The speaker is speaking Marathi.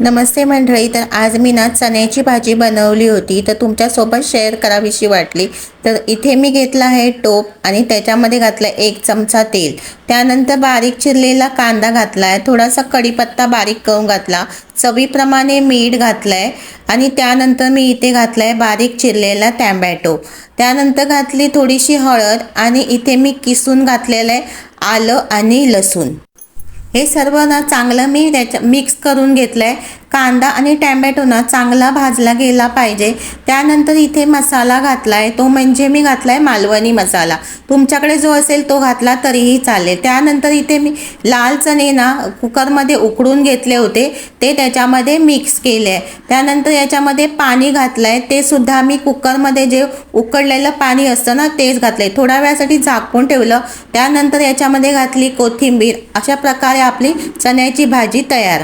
नमस्ते मंडळी तर आज मी ना चण्याची भाजी बनवली होती तर तुमच्यासोबत शेअर करावीशी वाटली. तर इथे मी घेतला आहे टोप आणि त्याच्यामध्ये घातलं एक चमचा तेल. त्यानंतर बारीक चिरलेला कांदा घातला आहे थोडासा कढीपत्ता बारीक करून घातला चवीप्रमाणे मीठ घातलं आहे आणि त्यानंतर मी इथे घातलं आहे बारीक चिरलेला टॅमॅटो. त्यानंतर घातली थोडीशी हळद आणि इथे मी किसून घातलेलं आहे आलं आणि लसूण. हे सर्व ना चांगलं मी त्याच्या मिक्स करून घेतलं आहे कांदा आणि टॅमॅटो ना चांगला भाजला गेला पाहिजे. त्यानंतर इथे मसाला घातला आहे तो म्हणजे मी घातला आहे मालवणी मसाला. तुमच्याकडे जो असेल तो घातला तरीही चालेल. त्यानंतर इथे मी लाल चणे ना कुकरमध्ये उकडून घेतले होते. ते त्याच्यामध्ये मिक्स केले आहे त्यानंतर याच्यामध्ये पाणी घातलं आहे ते सुद्धा मी कुकरमध्ये जे उकडलेलं पाणी असतं ना तेच घातलं आहे थोड्या वेळासाठी झाकून ठेवलं. त्यानंतर याच्यामध्ये घातली कोथिंबीर. अशा प्रकारे आपली चण्याची भाजी तयार.